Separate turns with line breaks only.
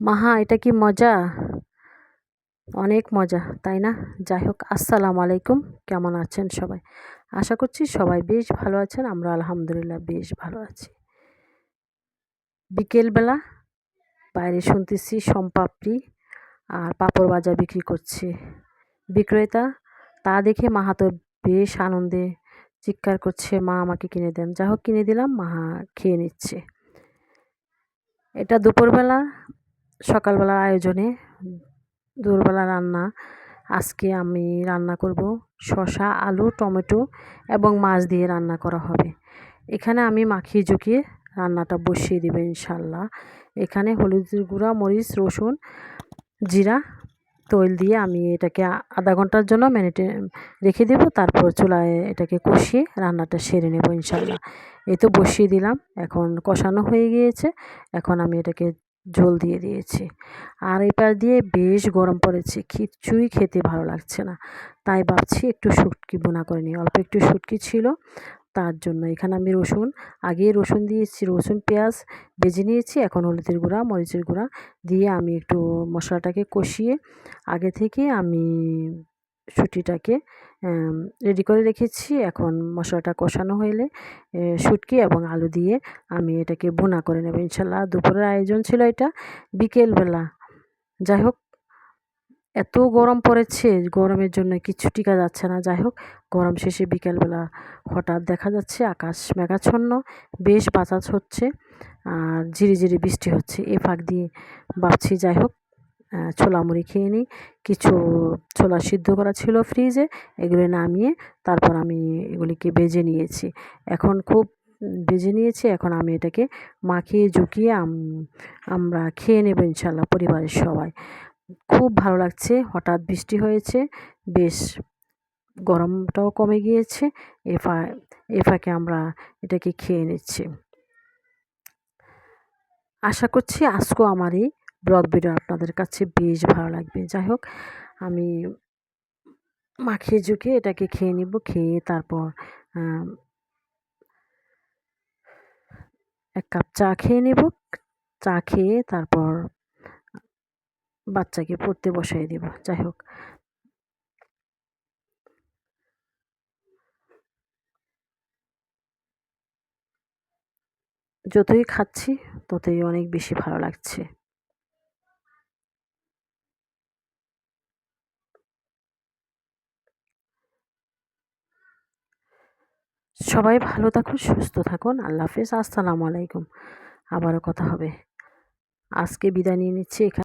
মাহা, এটা কি মজা? অনেক মজা, তাই না? যাই হোক আসসালামু আলাইকুম। কেমন আছেন সবাই? আশা করছি সবাই বেশ ভালো আছেন, আমরা আলহামদুলিল্লাহ বেশ ভালো আছি। বিকেলবেলা বাইরে শুনতেছি সম্পাপড়ি আর পাঁপড় ভাজা বিক্রি করছে। বিক্রেতা, তা দেখে মাহা তো বেশ আনন্দে চিৎকার করছে, মা, আমাকে কিনে দেন। যা হোক কিনে দিলাম, মাহা খেয়ে নিচ্ছে। এটা দুপুরবেলা সকালবেলার আয়োজনে দুপুরবেলা রান্না। আজকে আমি রান্না করব শসা, আলু, টমেটো এবং মাছ দিয়ে রান্না করা হবে। এখানে আমি মাখিয়ে ঝুঁকিয়ে রান্নাটা বসিয়ে দেবো ইনশাল্লাহ এখানে হলুদ গুঁড়া, মরিচ, রসুন, জিরা, তৈল দিয়ে আমি এটাকে আধা ঘণ্টার জন্য ম্যারিটে রেখে দেবো। তারপর চুলায় এটাকে কষিয়ে রান্নাটা সেরে নেব ইনশাল্লাহ এই তো বসিয়ে দিলাম, এখন কষানো হয়ে গিয়েছে। এখন আমি এটাকে ঝোল দিয়ে দিয়েছি। আর এপার দিয়ে বেশ গরম পড়েছে। কিচ্ছুই খেতে ভালো লাগছে না। তাই ভাবছি একটু শুটকি বোনা করে নিই। অল্প একটু শুটকি ছিল, তার জন্য এখানে আমি রসুন, আগে রসুন দিয়েছি, রসুন, পেঁয়াজ ভেজে নিয়েছি, এখন হলুদের গুঁড়া, মরিচের গুঁড়া দিয়ে আমি একটু মশলাটাকে কষিয়ে আগে থেকে আমি শুটিটাকে রেডি করে রেখেছি। এখন মশলাটা কষানো হইলে শুটকি এবং আলু দিয়ে আমি এটাকে বোনা করে নেব ইনশাল্লাহ। দুপুরের আয়োজন ছিল এটা বিকেলবেলা। যাই হোক, এত গরম পড়েছে, গরমের জন্য কিছু টিকা যাচ্ছে না। যাই হোক, গরম শেষে বিকেলবেলা হঠাৎ দেখা যাচ্ছে, আকাশ মেঘাচ্ছন্ন, বেশ বাতাস হচ্ছে, আর ঝিরি ঝিরি বৃষ্টি হচ্ছে। এ ফাঁক দিয়ে ভাবছি, যাই হোক ছোলা মুড়ি খেয়ে নিই। কিছু ছোলা সিদ্ধ করা ছিল ফ্রিজে এগুলো নামিয়ে তারপর আমি এগুলিকে বেজে নিয়েছি। এখন খুব বেজে নিয়েছি, এখন আমি এটাকে মাখিয়ে ঝুঁকিয়ে আমরা খেয়ে নেব ইনশাল্লাহ পরিবারের সবাই। খুব ভালো লাগছে, হঠাৎ বৃষ্টি হয়েছে, বেশ গরমটাও কমে গিয়েছে এ ফা এ আমরা এটাকে খেয়ে নিচ্ছি। আশা করছি আজকেও আমার এই ব্লগ ভিডিও আপনাদের কাছে বেশ ভালো লাগবে। যাই হোক, আমি মাখিয়ে ঝুঁকিয়ে এটাকে খেয়ে নিব, খেয়ে তারপর এক কাপ চা খেয়ে নেব। চা খেয়ে তারপর বাচ্চাকে পড়তে বসাই দেব। যাই হোক। যতই খাচ্ছি, ততই অনেক বেশি ভালো লাগছে। সবাই ভালো থাকুন, সুস্থ থাকুন। আল্লাহ হাফিজ। আসসালামু আলাইকুম। আবারও কথা হবে। আজকে বিদায় নিয়ে নিচ্ছি। এখানে